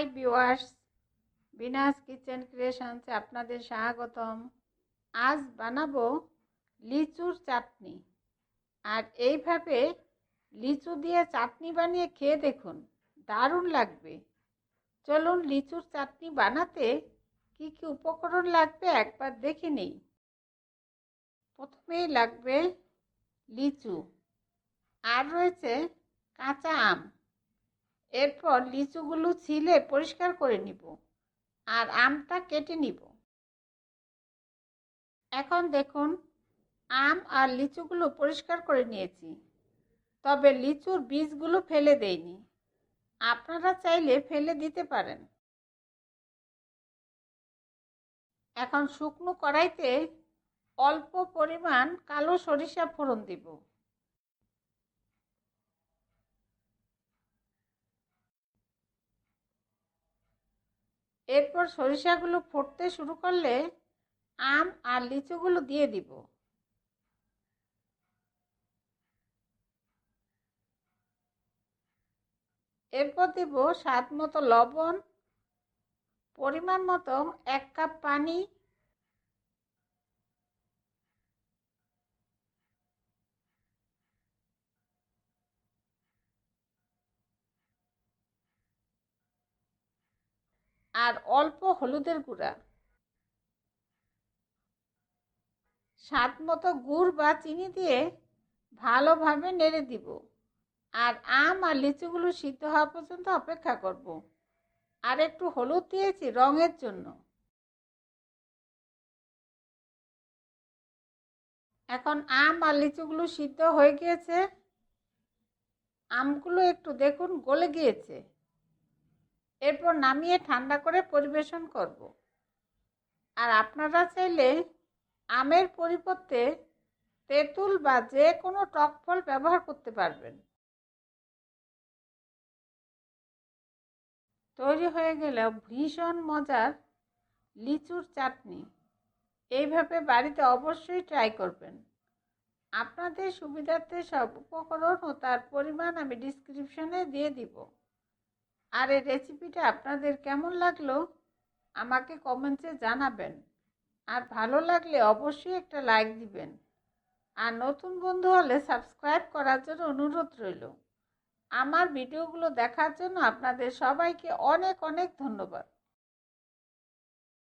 High viewers, Bina's kitchen ক্রিয়েশনসে আপনাদের স্বাগতম। আজ বানাবো লিচুর চাটনি। আর এইভাবে লিচু দিয়ে চাটনি বানিয়ে খেয়ে দেখুন, দারুণ লাগবে। চলুন লিচুর চাটনি বানাতে কি কি উপকরণ লাগবে একবার দেখে নেই। প্রথমেই লাগবে লিচু। আর রয়েছে কাঁচা আম। এরপর লিচুগুলো ছিলে পরিষ্কার করে নিব আর আমটা কেটে নিব। এখন দেখুন, আম আর লিচুগুলো পরিষ্কার করে নিয়েছি, তবে লিচুর বীজগুলো ফেলে দেইনি। আপনারা চাইলে ফেলে দিতে পারেন। এখন শুকনো কড়াইতে অল্প পরিমাণ কালো সরিষা ফোড়ন দিব। এরপর সরিষাগুলো ফুটতে শুরু করলে আম আর লিচুগুলো দিয়ে দিব। এরপর দিব স্বাদ মতো লবণ, পরিমাণ মতো এক কাপ পানি আর অল্প হলুদের গুঁড়া। স্বাদ মতো গুড় বা চিনি দিয়ে ভালোভাবে নেড়ে দিব। আর আম আর লিচুগুলো সিদ্ধ হওয়া পর্যন্ত অপেক্ষা করব। আর একটু হলুদ দিয়েছি রঙের জন্য। এখন আম আর লিচুগুলো সিদ্ধ হয়ে গিয়েছে। আমগুলো একটু দেখুন গলে গিয়েছে। এরপর নামিয়ে ঠান্ডা করে পরিবেশন করব। আর আপনারা চাইলে আমের পরিবর্তে তেঁতুল বা যে কোনো টক ফল ব্যবহার করতে পারবেন। তৈরি হয়ে গেল ভীষণ মজার লিচুর চাটনি। এইভাবে বাড়িতে অবশ্যই ট্রাই করবেন। আপনাদের সুবিধার্থে সব উপকরণ ও তার পরিমাণ আমি ডিসক্রিপশনে দিয়ে দিব। আর এই রেসিপিটা আপনাদের কেমন লাগল? আমাকে কমেন্টসে জানাবেন। আর ভালো লাগলে অবশ্যই একটা লাইক দিবেন। আর নতুন বন্ধু হলে সাবস্ক্রাইব করার জন্য অনুরোধ রইল। আমার ভিডিওগুলো দেখার জন্য আপনাদের সবাইকে অনেক অনেক ধন্যবাদ।